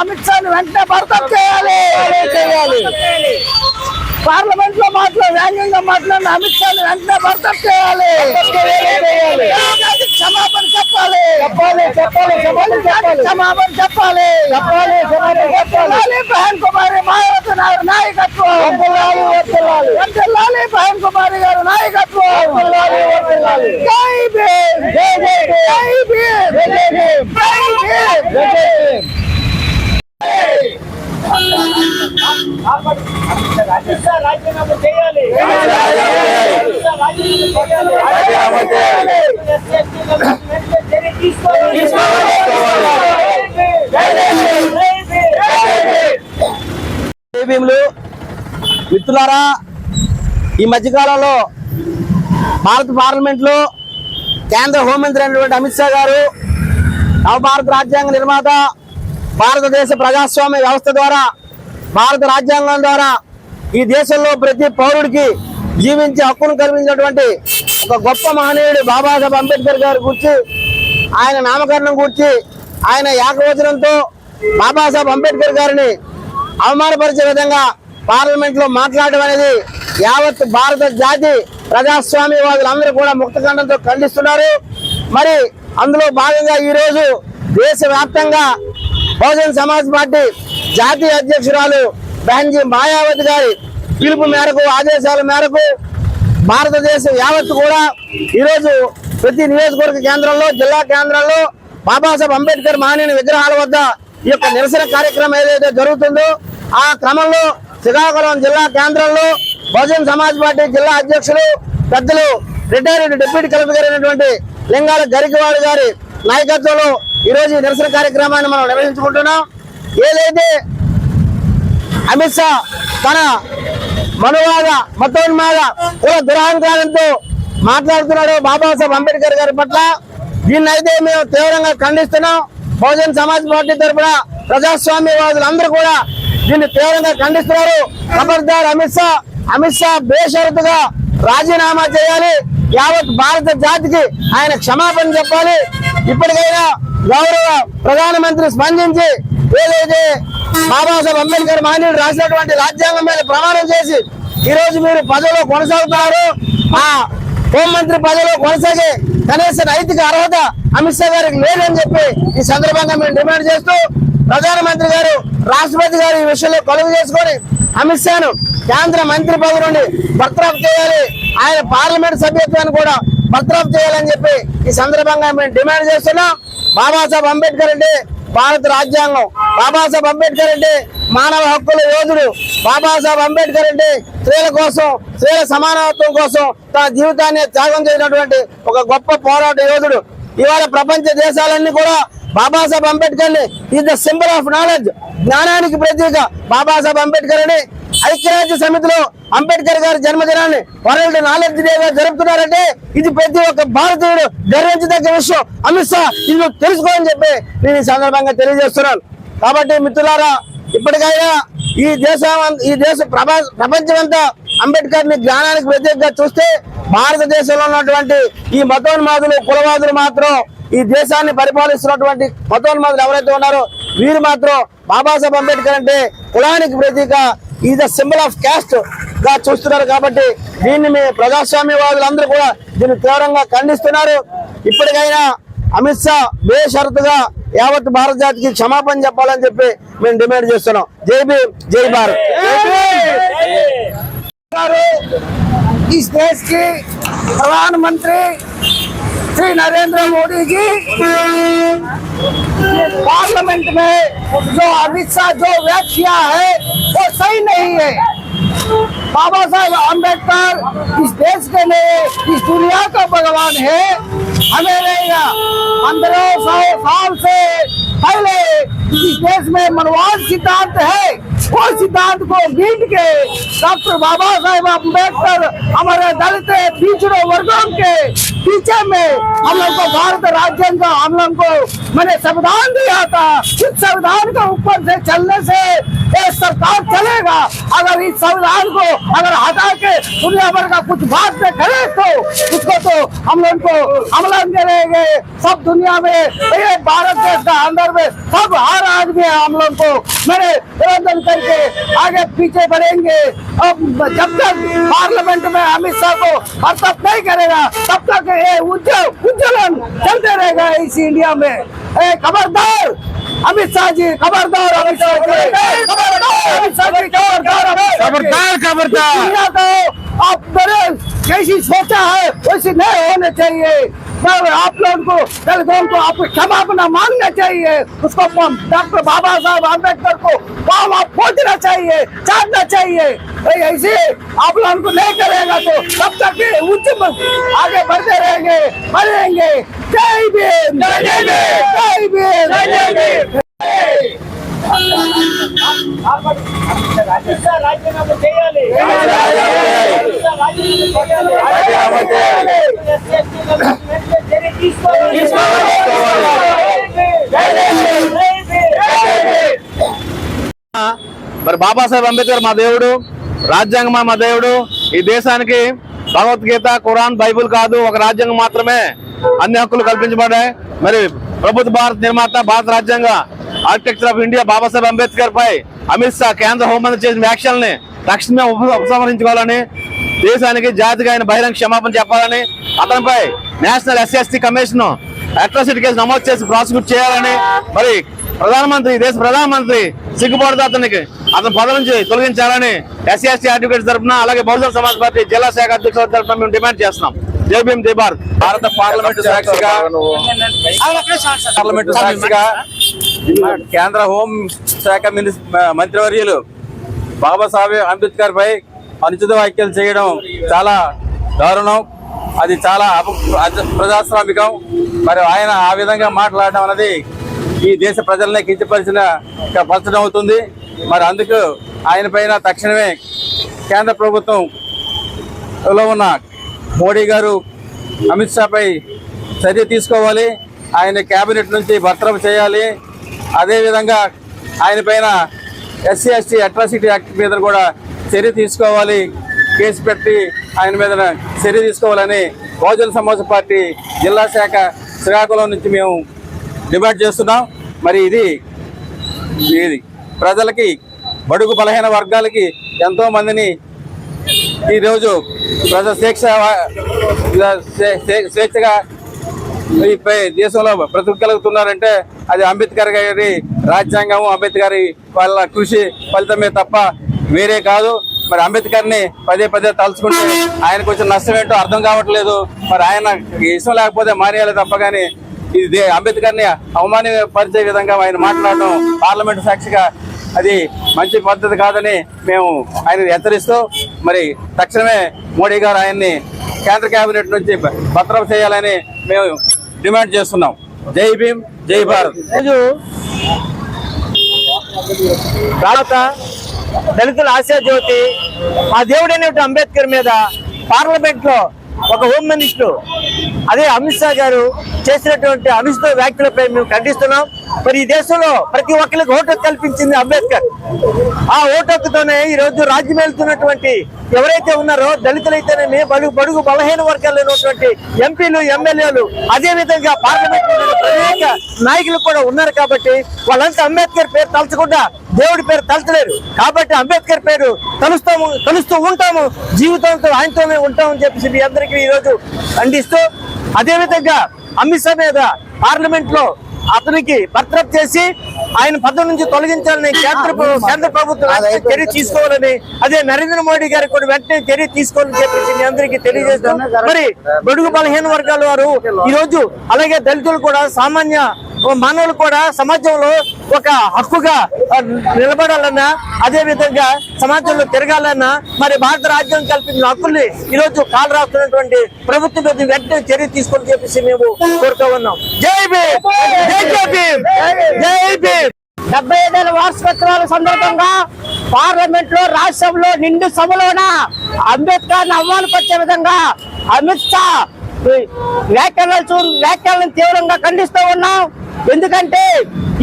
అమిత్ షాని వెంటనే బర్తరఫ్ చేయాలి. చేయాలి. పార్లమెంట్లో మాట్లాడి వ్యంగ్యంగా మాట్లాడిన అమిత్ షాని వెంటనే బర్తరఫ్ చేయాలి. క్షమాపణ చెప్పాలి. చెప్పాలి చెప్పాలి క్షమాపణ చెప్పాలి. చెప్పాలి చెప్పాలి బహన్ కుమారి మాయావతి గారి నాయకత్వం. వర్ధిల్లాలి బహన్ కుమారి గారి నాయకత్వం. జై భీమ్. జై భీమ్. జై భీమ్. జై భీమ్. జై భీమ్. రాజీనామా చేయాలి మిత్రులారా ఈ మధ్యకాలంలో భారత పార్లమెంట్లో కేంద్ర హోంమంత్రి అయినటువంటి అమిత్ షా గారు నవభారత రాజ్యాంగ నిర్మాత భారతదేశ ప్రజాస్వామ్య వ్యవస్థ ద్వారా భారత రాజ్యాంగం ద్వారా ఈ దేశంలో ప్రతి పౌరుడికి జీవించే హక్కును కల్పించినటువంటి ఒక గొప్ప మహనీయుడు బాబాసాహెబ్ అంబేద్కర్ గారి గురించి ఆయన నామకరణం గురించి ఆయన ఏకవచనంతో బాబాసాహెబ్ అంబేద్కర్ గారిని అవమానపరిచే విధంగా పార్లమెంట్లో మాట్లాడడం అనేది యావత్ భారత జాతి ప్రజాస్వామ్యవాదులందరూ కూడా ముక్తఖండంతో ఖండిస్తున్నారు. మరి అందులో భాగంగా ఈ రోజు దేశవ్యాప్తంగా బహుజన్ సమాజ్ పార్టీ జాతీయ అధ్యక్షురాలు బెహన్జీ మాయావతి గారి పిలుపు మేరకు ఆదేశాల మేరకు భారతదేశం యావత్తు కూడా ఈరోజు ప్రతి నియోజకవర్గ కేంద్రంలో జిల్లా కేంద్రంలో బాబాసాహెబ్ అంబేద్కర్ మహనీయుని విగ్రహాల వద్ద ఈ యొక్క నిరసన కార్యక్రమం ఏదైతే జరుగుతుందో ఆ క్రమంలో శ్రీకాకుళం జిల్లా కేంద్రంలో బహుజన్ సమాజ్ పార్టీ జిల్లా అధ్యక్షులు పెద్దలు రిటైర్డ్ డిప్యూటీ కలెక్టర్ గారు అయినటువంటి లింగాల గరికవాడు గారి నాయకత్వంలో ఈ రోజు నిరసన కార్యక్రమాన్ని మనం నిర్వహించుకుంటున్నాం. ఏదైతే అమిత్ షా తన మనువాద మతోన్మాద కుల దురహంకారంతో మాట్లాడుతున్నాడు బాబాసాహెబ్ అంబేద్కర్ గారి పట్ల దీన్ని అయితే మేము తీవ్రంగా ఖండిస్తున్నాం. బహుజన్ సమాజ్ పార్టీ తరఫున ప్రజాస్వామ్యవాదులందరూ కూడా దీన్ని తీవ్రంగా ఖండిస్తున్నారు. ఖబర్దార్ అమిత్ షా అమిత్ షా బేషరతుగా రాజీనామా చేయాలి. యావత్ భారత జాతికి ఆయన క్షమాపణ చెప్పాలి. ఇప్పటికైనా గౌరవ ప్రధానమంత్రి స్పందించి ఏదైతే బాబాసాహెబ్ అంబేద్కర్ మహనీయుడు రాసినటువంటి రాజ్యాంగం మీద ప్రమాణం చేసి ఈ రోజు మీరు పదవిలో కొనసాగుతున్నారు ఆ హోంమంత్రి పదవిలో కొనసాగే కనీస నైతిక అర్హత అమిత్ షా గారికి లేదని చెప్పి ఈ సందర్భంగా మేము డిమాండ్ చేస్తూ ప్రధానమంత్రి గారు రాష్ట్రపతి గారు ఈ విషయంలో కొలువు చేసుకొని అమిత్ షాను కేంద్ర మంత్రి పదవి నుండి బర్తరఫ్ చేయాలి ఆయన పార్లమెంట్ సభ్యత్వాన్ని కూడా బర్తరఫ్ చేయాలని చెప్పి ఈ సందర్భంగా మేము డిమాండ్ చేస్తున్నాం. బాబాసాహెబ్ అంబేద్కర్ అంటే భారత రాజ్యాంగం. బాబాసాహెబ్ అంబేద్కర్ అంటే మానవ హక్కుల యోధుడు. బాబాసాహెబ్ అంబేద్కర్ అంటే స్త్రీల కోసం స్త్రీల సమానత్వం కోసం తన జీవితాన్ని త్యాగం చేసినటువంటి ఒక గొప్ప పోరాట యోధుడు. ఇవాళ ప్రపంచ దేశాలన్నీ కూడా Babasaheb అంబేద్కర్ని is the symbol of knowledge. జ్ఞానానికి ప్రతీక బాబాసాహెబ్ అంబేద్కర్ అని ఐక్యరాజ్య సమితిలో అంబేద్కర్ గారి జన్మదినాన్ని వరల్డ్ నాలెడ్జ్ డేగా జరుపుతున్నారంటే ఇది ప్రతి ఒక్క భారతీయుడు గర్వించదగ్గ విషయం. అమిత్ షా ఇది నువ్వు చెప్పి నేను ఈ సందర్భంగా తెలియజేస్తున్నాను. కాబట్టి మిత్రులారా ఇప్పటికైనా ఈ దేశం ఈ దేశ ప్రపంచమంతా అంబేద్కర్ని జ్ఞానానికి ప్రత్యేకంగా చూస్తే భారతదేశంలో ఉన్నటువంటి ఈ మతోన్మాదులు కులవాదులు మాత్రం ఈ దేశాన్ని పరిపాలిస్తున్నటువంటి మతోన్మాదులు ఎవరైతే ఉన్నారో వీరు మాత్రం బాబాసాహెబ్ అంబేద్కర్ అంటే కులానికి ప్రతీక ఈ ద సింబల్ ఆఫ్ క్యాస్ట్గా చూస్తున్నారు కాబట్టి దీన్ని మీ ప్రజాస్వామ్యవాదులందరూ కూడా దీన్ని తీవ్రంగా ఖండిస్తున్నారు. ఇప్పటికైనా అమిత్ షా బేషరతుగా యావత్ భారత జాతికి క్షమాపణ చెప్పాలని చెప్పి మేము డిమాండ్ చేస్తున్నాం. జై భీ జై భారత్. ఈ దేశ్కి ప్రధానమంత్రి श्री नरेंद्र मोदी जी, पार्लियामेंट में जो अमित शाह, जो व्यक्त किया है, वो सही नहीं है। बाबा साहेब अंबेडकर इस देश के लिए, इस दुनिया का भगवान है। हमें रहेगा पंद्रह सौ साल से पहले इस देश में मनवाद सिद्धांत है। वो सिद्धांत को बीट के डॉक्टर बाबा साहेब अंबेडकर हमारे दलित पिछड़े वर्गों के पीछे में हम लोग को भारत राज्यांग हम लोग को मैंने संविधान दिया था। इस संविधान के ऊपर से चलने से ये सरकार चलेगा। अगर इस संविधान को अगर हटा के दुनिया भर का कुछ बात में करे तो उसको तो हम लोग को अमलन करेंगे सब दुनिया में, ये भारत देश का अंदर में सब हर आदमी हम लोग को। मेरे निरंजन करके आगे पीछे बढ़ेंगे। अब जब तक पार्लियामेंट में अमित शाह को हरकत नहीं करेगा तब तक ये उज्जवल उज्जवलन चलते रहेगा इस इंडिया में। खबरदार! अमित शाह जी खबरदार अमित शाह जी। खबरदार खबरदार अमित खबरदार, खबरदार। आप मेरे जैसी सोचा है वैसी नहीं होने चाहिए। मैं आप लोगों को दलितों को आप क्षमापना मांगना चाहिए उसको डॉक्टर बाबा साहब अंबेडकर को काम आप पहुँचना चाहिए चाहना चाहिए भाई ऐसे आप लोग को नहीं करेगा तो तब तक ये उच्च आगे बढ़ते रहेंगे बढ़ेंगे जय भीम जय भीम जय भीम जय भीम మరి బాబాసాహెబ్ అంబేద్కర్ మా దేవుడు రాజ్యాంగమా మా దేవుడు. ఈ దేశానికి భగవద్గీత ఖురాన్ బైబుల్ కాదు ఒక రాజ్యాంగం మాత్రమే అన్ని హక్కులు కల్పించబడ్డాయి. మరి ప్రభుత్వ భారత నిర్మాత భారత రాజ్యాంగ architecture of India Babasaheb Ambedkar పై అమిత్ షా కేంద్ర హోంమంత్రి చేసిన వ్యాఖ్యల్ని తక్షణమే ఉప- ఉపసంహరించుకోవాలని దేశానికి జాతిగా ఆయన బహిరంగ క్షమాపణ చెప్పాలని అతనిపై national SC commission atrocity case నమోదు చేసి ప్రాసిక్యూట్ చేయాలని మరి ప్రధానమంత్రి ఈ దేశ ప్రధానమంత్రి సిగ్గుపడుతూ అతనికి అతని పదవి నుంచి తొలగించాలని ఎస్సీ ఎస్టీ అడ్వకేట్ తరఫున అలాగే బహుజన సమాజ్ పార్టీ జిల్లా శాఖ అధ్యక్షుల తరఫున మేము డిమాండ్ చేస్తున్నాం. జై భీమ్ జై భారత్. భారత పార్లమెంటు సాక్షిగా పార్లమెంటు సాక్షిగా కేంద్ర హోం శాఖ మంత్రివర్యులు బాబాసాహెబ్ అంబేద్కర్ పై అనుచిత వ్యాఖ్యలు చేయడం చాలా దారుణం. అది చాలా ప్రజాస్వామికం. మరి ఆయన ఆ విధంగా మాట్లాడడం అనేది ఈ దేశ ప్రజలనే కించపరిచిన పరచడం అవుతుంది. మరి అందుకు ఆయన పైన తక్షణమే కేంద్ర ప్రభుత్వం లో ఉన్న మోడీ గారు అమిత్ షాపై చర్య తీసుకోవాలి. ఆయన కేబినెట్ నుంచి బర్తరఫ్ చేయాలి. అదేవిధంగా ఆయన పైన ఎస్సీ ఎస్టీ అట్రాసిటీ యాక్ట్ మీద కూడా చర్య తీసుకోవాలి. కేసు పెట్టి ఆయన మీద చర్య తీసుకోవాలని బహుజన సమాజ పార్టీ జిల్లా శాఖ శ్రీకాకుళం నుంచి మేము డిమాండ్ చేస్తున్నాం. మరి ఇది ఇది ప్రజలకి బడుగు బలహీన వర్గాలకి ఎంతో మందిని ఈరోజు ప్రజా స్వేచ్ఛ స్వే- స్వే- స్వేచ్ఛగా ఈ పై- దేశంలో బ్రతకగలుగుతున్నారంటే అది అంబేద్కర్ గారి రాజ్యాంగం అంబేద్కర్ వాళ్ళ కృషి ఫలితమే తప్ప వేరే కాదు. మరి అంబేద్కర్ని పదే పదే తలుచుకుంటే ఆయనకు వచ్చిన నష్టం ఏంటో అర్థం కావట్లేదు. మరి ఆయన ఇష్టం లేకపోతే మానేయాలి తప్ప కానీ ఇది అంబేద్కర్ని అవమానపరిచే విధంగా ఆయన మాట్లాడడం పార్లమెంటు సాక్షిగా అది మంచి పద్ధతి కాదని మేము ఆయన హెచ్చరిస్తూ మరి తక్షణమే మోడీ గారు ఆయన్ని కేంద్ర కేబినెట్ నుంచి భద్రం చేయాలని మేము డిమాండ్ చేస్తున్నాం. జై భీమ్ జై భారత్. రోజు భారత దళితుల ఆశా జ్యోతి మా దేవుడైనటువంటి అంబేద్కర్ మీద పార్లమెంట్లో ఒక హోమ్ మినిస్టర్ అదే అమిత్ షా గారు చేసినటువంటి అమిత్ వ్యాఖ్యలపై మేము ఖండిస్తున్నాం. మరి ఈ దేశంలో ప్రతి ఒక్కరికి ఓటు కల్పించింది అంబేద్కర్. ఆ ఓటక్తోనే ఈరోజు ఈ రోజు రాజ్యం వెళ్తున్నటువంటి ఎవరైతే ఉన్నారో దళితులైతేనేమి బడుగు బడుగు బలహీన వర్గాల్లో ఉన్నటువంటి ఎంపీలు ఎమ్మెల్యేలు అదే విధంగా పార్లమెంట్ ప్రత్యేక నాయకులు కూడా ఉన్నారు కాబట్టి వాళ్ళంతా అంబేద్కర్ పేరు తలచకుండా దేవుడి పేరు తలచలేరు. కాబట్టి అంబేద్కర్ పేరు తలుస్తాము తలుస్తూ ఉంటాము జీవితంతో ఆయనతోనే ఉంటామని చెప్పేసి మీ అందరికీ ఈ రోజు ఖండిస్తూ అదే విధంగా అమిత్ షా మీద పార్లమెంట్లో అతనికి బర్తరఫ్ చేసి ఆయన పదవి నుంచి తొలగించాలని కేంద్ర కేంద్ర ప్రభుత్వం చర్య తీసుకోవాలని అదే నరేంద్ర మోడీ గారు కూడా వెంటనే చర్య తీసుకోవాలని చెప్పేసి మీ అందరికీ తెలియజేస్తాం మరి బడుగు బలహీన వర్గాల వారు ఈ రోజు అలాగే దళితులు కూడా సామాన్య మానవులు కూడా సమాజంలో ఒక హక్కుగా నిలబడాలన్నా అదే విధంగా సమాజంలో తిరగాలన్నా మరి భారత రాజ్యం కల్పించిన హక్కుల్ని ఈ రోజు కాలు రాస్తున్నటువంటి ప్రభుత్వం మీద వెంటనే చర్య తీసుకొని చెప్పేసి మేము కోరుతూ ఉన్నాం. జై భీమ్! జై జై భీమ్! జై భీమ్! డెబ్బై ఐదేళ్ళ వార్షికోత్సవాల సందర్భంగా పార్లమెంట్లో రాజ్యసభలో నిండు సభలోన అంబేద్కర్ అవమానపరిచే విధంగా అమిత్ షా వ్యాఖ్యలు వ్యాఖ్యలను తీవ్రంగా ఖండిస్తూ ఉన్నాం. ఎందుకంటే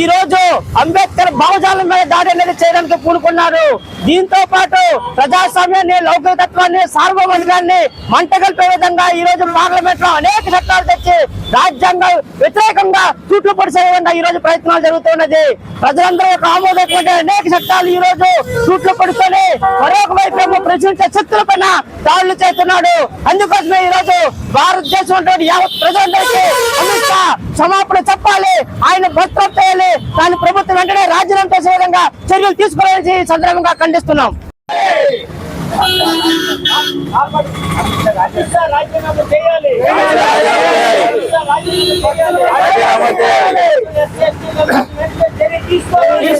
ఈ రోజు అంబేద్కర్ భావజాలం మీద దాడి అనేది చేయడానికి పూనుకున్నారు. దీంతో పాటు ప్రజాస్వామ్యాన్ని లౌకికత్వాన్ని సార్వభౌమాన్ని మంటగల్పే విధంగా ఈ రోజు పార్లమెంట్లో అనేక చట్టాలు తెచ్చి రాజ్యాంగం వ్యతిరేకంగా తూట్లు పొడిచే విధంగా ఈ రోజు ప్రయత్నాలు జరుగుతున్నది. ప్రజలందరూ యొక్క ఆమోదటువంటి అనేక చట్టాలు ఈ రోజు తూట్లు పడుకొని మరొక వైపు ఏమో ప్రశ్నించే శక్తుల పైన దాడులు చేస్తున్నాడు. అందుకోసమే ఈ రోజు భారతదేశం యావత్ ప్రజలందరికీ అమిత్ షా క్షమాపణ చెప్పాలి. ఆయన భస్త్రం చేయాలి దాని ప్రభుత్వం వెంటనే రాజీనామా చేసే విధంగా చర్యలు తీసుకోవాలని సందర్భంగా ఖండిస్తున్నాం రాజీనామా చేయాలి తీసుకోవాలి.